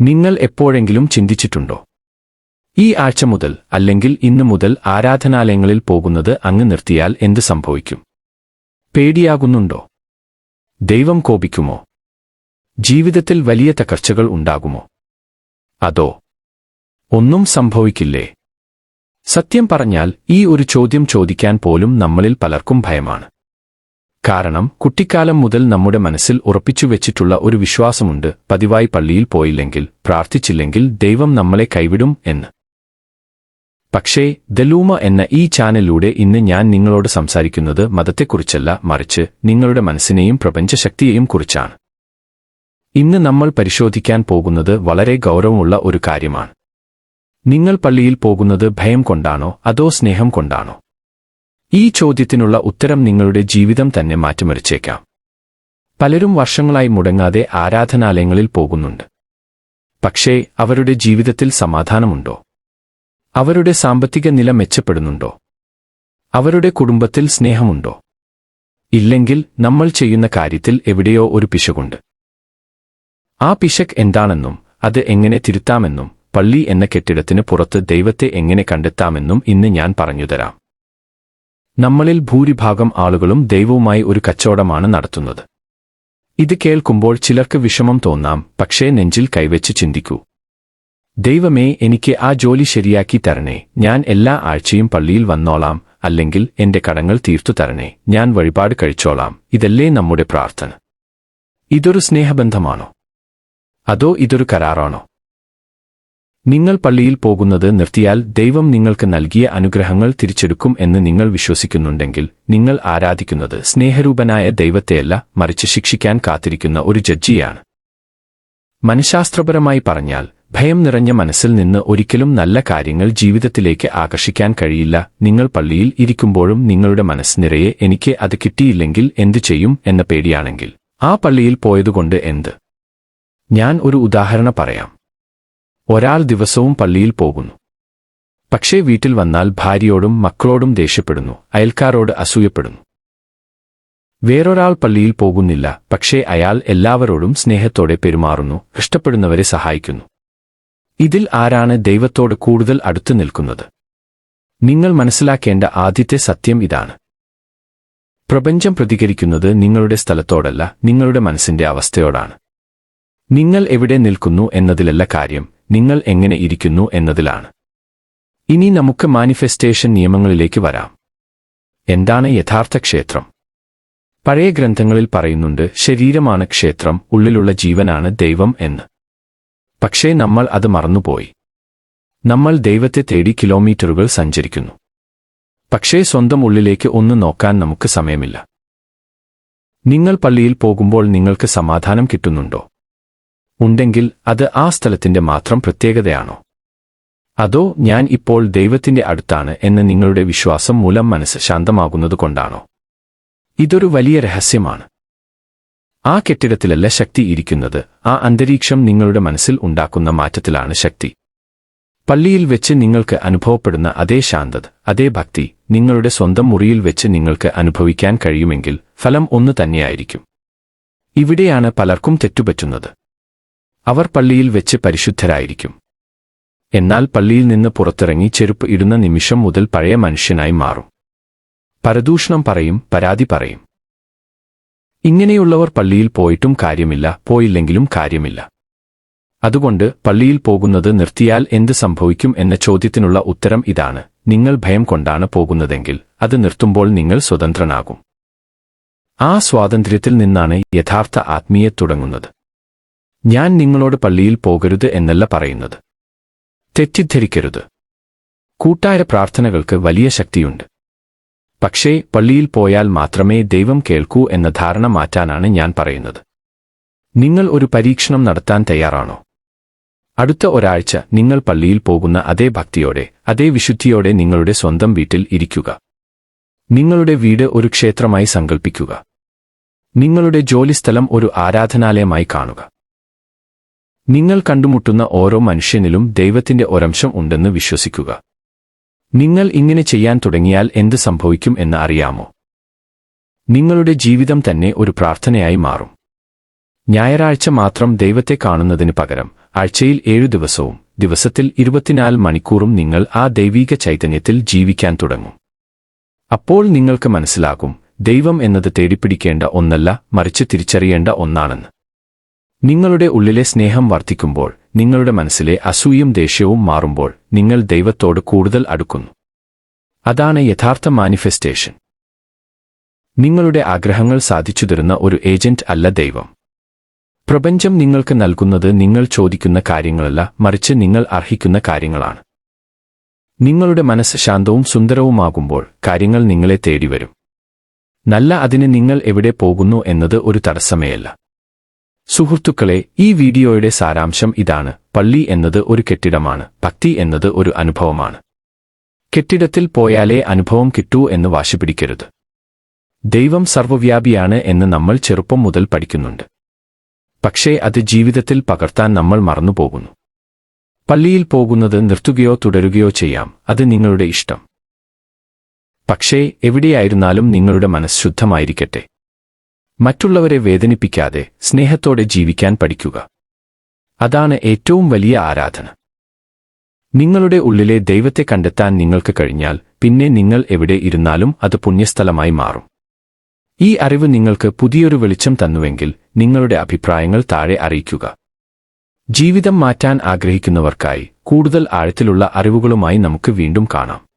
നിങ്ങൾ എപ്പോഴെങ്കിലും ചിന്തിച്ചിട്ടുണ്ടോ? ഈ ആഴ്ച മുതൽ അല്ലെങ്കിൽ ഇന്നു മുതൽ ആരാധനാലയങ്ങളിൽ പോകുന്നത് അങ്ങ് നിർത്തിയാൽ എന്ത് സംഭവിക്കും? പേടിയാകുന്നുണ്ടോ? ദൈവം കോപിക്കുമോ? ജീവിതത്തിൽ വലിയ തകർച്ചകൾ ഉണ്ടാകുമോ? അതോ ഒന്നും സംഭവിക്കില്ലേ? സത്യം പറഞ്ഞാൽ ഈ ഒരു ചോദ്യം ചോദിക്കാൻ പോലും നമ്മളിൽ പലർക്കും ഭയമാണ്. കാരണം കുട്ടിക്കാലം മുതൽ നമ്മുടെ മനസ്സിൽ ഉറപ്പിച്ചു വെച്ചിട്ടുള്ള ഒരു വിശ്വാസമുണ്ട് പതിവായി പള്ളിയിൽ പോയില്ലെങ്കിൽ പ്രാർത്ഥിച്ചില്ലെങ്കിൽ ദൈവം നമ്മളെ കൈവിടും എന്ന്. പക്ഷേ ദലൂമ എന്ന ഈ ചാനലിലൂടെ ഇന്ന് ഞാൻ നിങ്ങളോട് സംസാരിക്കുന്നത് മതത്തെക്കുറിച്ചല്ല മറിച്ച് നിങ്ങളുടെ മനസ്സിനെയും പ്രപഞ്ചശക്തിയെയും കുറിച്ചാണ്. ഇന്ന് നമ്മൾ പരിശോധിക്കാൻ പോകുന്നത് വളരെ ഗൗരവമുള്ള ഒരു കാര്യമാണ്. നിങ്ങൾ പള്ളിയിൽ പോകുന്നത് ഭയം കൊണ്ടാണോ അതോ സ്നേഹം കൊണ്ടാണോ? ഈ ചോദ്യത്തിനുള്ള ഉത്തരം നിങ്ങളുടെ ജീവിതം തന്നെ മാറ്റിമറിച്ചേക്കാം. പലരും വർഷങ്ങളായി മുടങ്ങാതെ ആരാധനാലയങ്ങളിൽ പോകുന്നുണ്ട്. പക്ഷേ അവരുടെ ജീവിതത്തിൽ സമാധാനമുണ്ടോ? അവരുടെ സാമ്പത്തിക നില മെച്ചപ്പെടുന്നുണ്ടോ? അവരുടെ കുടുംബത്തിൽ സ്നേഹമുണ്ടോ? ഇല്ലെങ്കിൽ നമ്മൾ ചെയ്യുന്ന കാര്യത്തിൽ എവിടെയോ ഒരു പിശകുണ്ട്. ആ പിശക് എന്താണെന്നും അത് എങ്ങനെ തിരുത്താമെന്നും പള്ളി എന്ന കെട്ടിടത്തിന് പുറത്ത് ദൈവത്തെ എങ്ങനെ കണ്ടെത്താമെന്നും ഇന്ന് ഞാൻ പറഞ്ഞുതരാം നമ്മളിൽ ഭൂരിഭാഗം ആളുകളും ദൈവവുമായി ഒരു കച്ചവടമാണ് നടത്തുന്നത്. ഇത് കേൾക്കുമ്പോൾ ചിലർക്ക് വിഷമം തോന്നാം പക്ഷേ നെഞ്ചിൽ കൈവച്ച് ചിന്തിക്കൂ. ദൈവമേ എനിക്ക് ആ ജോലി ശരിയാക്കി തരണേ. ഞാൻ എല്ലാ ആഴ്ചയും പള്ളിയിൽ വന്നോളാം അല്ലെങ്കിൽ എന്റെ കടങ്ങൾ തീർത്തു തരണേ. ഞാൻ വഴിപാട് കഴിച്ചോളാം. ഇതല്ലേ നമ്മുടെ പ്രാർത്ഥന. ഇതൊരു സ്നേഹബന്ധമാണോ? അതോ ഇതൊരു കരാറാണോ? നിങ്ങൾ പള്ളിയിൽ പോകുന്നത് നിർത്തിയാൽ ദൈവം നിങ്ങൾക്ക് നൽകിയ അനുഗ്രഹങ്ങൾ തിരിച്ചെടുക്കും എന്ന് നിങ്ങൾ വിശ്വസിക്കുന്നുണ്ടെങ്കിൽ നിങ്ങൾ ആരാധിക്കുന്നത് സ്നേഹരൂപനായ ദൈവത്തെയല്ല മറിച്ച് ശിക്ഷിക്കാൻ കാത്തിരിക്കുന്ന ഒരു ജഡ്ജിയാണ്. മനഃശാസ്ത്രപരമായി പറഞ്ഞാൽ ഭയം നിറഞ്ഞ മനസ്സിൽ നിന്ന് ഒരിക്കലും നല്ല കാര്യങ്ങൾ ജീവിതത്തിലേക്ക് ആകർഷിക്കാൻ കഴിയില്ല. നിങ്ങൾ പള്ളിയിൽ ഇരിക്കുമ്പോഴും നിങ്ങളുടെ മനസ്സ് നിറയെ എനിക്ക് അത് കിട്ടിയില്ലെങ്കിൽ എന്തു ചെയ്യും എന്ന പേടിയാണെങ്കിൽ. ആ പള്ളിയിൽ പോയതുകൊണ്ട് എന്ത്? ഞാൻ ഒരു ഉദാഹരണം പറയാം. ഒരാൾ ദിവസവും പള്ളിയിൽ പോകുന്നു. പക്ഷേ വീട്ടിൽ വന്നാൽ ഭാര്യയോടും മക്കളോടും ദേഷ്യപ്പെടുന്നു. അയൽക്കാരോട് അസൂയപ്പെടുന്നു. വേറൊരാൾ പള്ളിയിൽ പോകുന്നില്ല. പക്ഷേ അയാൾ എല്ലാവരോടും സ്നേഹത്തോടെ പെരുമാറുന്നു. ഇഷ്ടപ്പെടുന്നവരെ സഹായിക്കുന്നു. ഇതിൽ ആരാണ് ദൈവത്തോട് കൂടുതൽ അടുത്തു നിൽക്കുന്നത്? നിങ്ങൾ മനസ്സിലാക്കേണ്ട ആദ്യത്തെ സത്യം ഇതാണ്. പ്രപഞ്ചം പ്രതികരിക്കുന്നത് നിങ്ങളുടെ സ്ഥലത്തോടല്ല നിങ്ങളുടെ മനസ്സിന്റെ അവസ്ഥയോടാണ്. നിങ്ങൾ എവിടെ നിൽക്കുന്നു എന്നതിലല്ല കാര്യം. നിങ്ങൾ എങ്ങനെ ഇരിക്കുന്നു എന്നതിലാണ്. ഇനി നമുക്ക് മാനിഫെസ്റ്റേഷൻ നിയമങ്ങളിലേക്ക് വരാം. എന്താണ് യഥാർത്ഥ ക്ഷേത്രം? പഴയ ഗ്രന്ഥങ്ങളിൽ പറയുന്നുണ്ട് ശരീരമാണ് ക്ഷേത്രം ഉള്ളിലുള്ള ജീവനാണ് ദൈവം എന്ന്. പക്ഷേ നമ്മൾ അത് മറന്നുപോയി. നമ്മൾ ദൈവത്തെ തേടി കിലോമീറ്ററുകൾ സഞ്ചരിക്കുന്നു. പക്ഷേ സ്വന്തം ഉള്ളിലേക്ക് ഒന്ന് നോക്കാൻ നമുക്ക് സമയമില്ല. നിങ്ങൾ പള്ളിയിൽ പോകുമ്പോൾ നിങ്ങൾക്ക് സമാധാനം കിട്ടുന്നുണ്ടോ? ഉണ്ടെങ്കിൽ അത് ആ സ്ഥലത്തിന്റെ മാത്രം പ്രത്യേകതയാണോ? അതോ ഞാൻ ഇപ്പോൾ ദൈവത്തിന്റെ അടുത്താണ് എന്ന് നിങ്ങളുടെ വിശ്വാസം മൂലം മനസ്സ് ശാന്തമാകുന്നത് കൊണ്ടാണോ? ഇതൊരു വലിയ രഹസ്യമാണ്. ആ കെട്ടിടത്തിലല്ല ശക്തി ഇരിക്കുന്നത് ആ അന്തരീക്ഷം നിങ്ങളുടെ മനസ്സിൽ ഉണ്ടാക്കുന്ന മാറ്റത്തിലാണ് ശക്തി. പള്ളിയിൽ വെച്ച് നിങ്ങൾക്ക് അനുഭവപ്പെടുന്ന അതേ ശാന്തത അതേ ഭക്തി നിങ്ങളുടെ സ്വന്തം മുറിയിൽ വെച്ച് നിങ്ങൾക്ക് അനുഭവിക്കാൻ കഴിയുമെങ്കിൽ ഫലം ഒന്നു തന്നെയായിരിക്കും. ഇവിടെയാണ് പലർക്കും തെറ്റുപറ്റുന്നത്. അവർ പള്ളിയിൽ വെച്ച് പരിശുദ്ധരായിരിക്കും. എന്നാൽ പള്ളിയിൽ നിന്ന് പുറത്തിറങ്ങി ചെരുപ്പ് ഇടുന്ന നിമിഷം മുതൽ പഴയ മനുഷ്യനായി മാറും. പരദൂഷണം പറയും പരാതി പറയും. ഇങ്ങനെയുള്ളവർ പള്ളിയിൽ പോയിട്ടും കാര്യമില്ല പോയില്ലെങ്കിലും കാര്യമില്ല. അതുകൊണ്ട് പള്ളിയിൽ പോകുന്നത് നിർത്തിയാൽ എന്ത് സംഭവിക്കും എന്ന ചോദ്യത്തിനുള്ള ഉത്തരം ഇതാണ്. നിങ്ങൾ ഭയം കൊണ്ടാണ് പോകുന്നതെങ്കിൽ അത് നിർത്തുമ്പോൾ നിങ്ങൾ സ്വതന്ത്രനാകും. ആ സ്വാതന്ത്ര്യത്തിൽ നിന്നാണ് യഥാർത്ഥ ആത്മീയ തുടങ്ങുന്നത്. ഞാൻ നിങ്ങളോട് പള്ളിയിൽ പോകരുത് എന്നല്ല പറയുന്നത്. തെറ്റിദ്ധരിക്കരുത്. കൂട്ടായ പ്രാർത്ഥനകൾക്ക് വലിയ ശക്തിയുണ്ട്. പക്ഷേ പള്ളിയിൽ പോയാൽ മാത്രമേ ദൈവം കേൾക്കൂ എന്ന ധാരണ മാറ്റാനാണ് ഞാൻ പറയുന്നത്. നിങ്ങൾ ഒരു പരീക്ഷണം നടത്താൻ തയ്യാറാണോ? അടുത്ത ഒരാഴ്ച നിങ്ങൾ പള്ളിയിൽ പോകുന്ന അതേ ഭക്തിയോടെ അതേ വിശുദ്ധിയോടെ നിങ്ങളുടെ സ്വന്തം വീട്ടിൽ ഇരിക്കുക. നിങ്ങളുടെ വീട് ഒരു ക്ഷേത്രമായി സങ്കൽപ്പിക്കുക. നിങ്ങളുടെ ജോലിസ്ഥലം ഒരു ആരാധനാലയമായി കാണുക. നിങ്ങൾ കണ്ടുമുട്ടുന്ന ഓരോ മനുഷ്യനിലും ദൈവത്തിന്റെ ഒരംശം ഉണ്ടെന്ന് വിശ്വസിക്കുക. നിങ്ങൾ ഇങ്ങനെ ചെയ്യാൻ തുടങ്ങിയാൽ എന്ത് സംഭവിക്കും എന്ന് അറിയാമോ? നിങ്ങളുടെ ജീവിതം തന്നെ ഒരു പ്രാർത്ഥനയായി മാറും. ഞായറാഴ്ച മാത്രം ദൈവത്തെ കാണുന്നതിന് പകരം ആഴ്ചയിൽ ഏഴു ദിവസവും ദിവസത്തിൽ ഇരുപത്തിനാല് മണിക്കൂറും നിങ്ങൾ ആ ദൈവീക ചൈതന്യത്തിൽ ജീവിക്കാൻ തുടങ്ങും. അപ്പോൾ നിങ്ങൾക്ക് മനസ്സിലാകും ദൈവം എന്നത് തേടിപ്പിടിക്കേണ്ട ഒന്നല്ല മറിച്ച് തിരിച്ചറിയേണ്ട ഒന്നാണെന്ന്. നിങ്ങളുടെ ഉള്ളിലെ സ്നേഹം വർദ്ധിക്കുമ്പോൾ നിങ്ങളുടെ മനസ്സിലെ അസൂയും ദേഷ്യവും മാറുമ്പോൾ നിങ്ങൾ ദൈവത്തോട് കൂടുതൽ അടുക്കുന്നു. അതാണ് യഥാർത്ഥ മാനിഫെസ്റ്റേഷൻ. നിങ്ങളുടെ ആഗ്രഹങ്ങൾ സാധിച്ചു തരുന്ന ഒരു ഏജന്റ് അല്ല ദൈവം. പ്രപഞ്ചം നിങ്ങൾക്ക് നൽകുന്നത് നിങ്ങൾ ചോദിക്കുന്ന കാര്യങ്ങളല്ല മറിച്ച് നിങ്ങൾ അർഹിക്കുന്ന കാര്യങ്ങളാണ്. നിങ്ങളുടെ മനസ്സ് ശാന്തവും സുന്ദരവുമാകുമ്പോൾ കാര്യങ്ങൾ നിങ്ങളെ തേടിവരും. നല്ല അതിന് നിങ്ങൾ എവിടെ പോകുന്നു എന്നത് ഒരു തടസ്സമേയല്ല. സുഹൃത്തുക്കളെ ഈ വീഡിയോയുടെ സാരാംശം ഇതാണ്. പള്ളി എന്നത് ഒരു കെട്ടിടമാണ്. ഭക്തി എന്നത് ഒരു അനുഭവമാണ്. കെട്ടിടത്തിൽ പോയാലേ അനുഭവം കിട്ടൂ എന്ന് വാശിപിടിക്കരുത് ദൈവം സർവവ്യാപിയാണ് എന്ന് നമ്മൾ ചെറുപ്പം മുതൽ പഠിക്കുന്നുണ്ട്. പക്ഷേ അത് ജീവിതത്തിൽ പകർത്താൻ നമ്മൾ മറന്നുപോകുന്നു പള്ളിയിൽ പോകുന്നത് നിർത്തുകയോ തുടരുകയോ ചെയ്യാം. അത് നിങ്ങളുടെ ഇഷ്ടം. പക്ഷേ എവിടെയായിരുന്നാലും നിങ്ങളുടെ മനസ്സ് ശുദ്ധമായിരിക്കട്ടെ. മറ്റുള്ളവരെ വേദനിപ്പിക്കാതെ സ്നേഹത്തോടെ ജീവിക്കാൻ പഠിക്കുക. അതാണ് ഏറ്റവും വലിയ ആരാധന. നിങ്ങളുടെ ഉള്ളിലെ ദൈവത്തെ കണ്ടെത്താൻ നിങ്ങൾക്ക് കഴിഞ്ഞാൽ പിന്നെ നിങ്ങൾ എവിടെ ഇരുന്നാലും അത് പുണ്യസ്ഥലമായി മാറും. ഈ അറിവ് നിങ്ങൾക്ക് പുതിയൊരു വെളിച്ചം തന്നുവെങ്കിൽ നിങ്ങളുടെ അഭിപ്രായങ്ങൾ താഴെ അറിയിക്കുക. ജീവിതം മാറ്റാൻ ആഗ്രഹിക്കുന്നവർക്കായി കൂടുതൽ ആഴത്തിലുള്ള അറിവുകളുമായി നമുക്ക് വീണ്ടും കാണാം.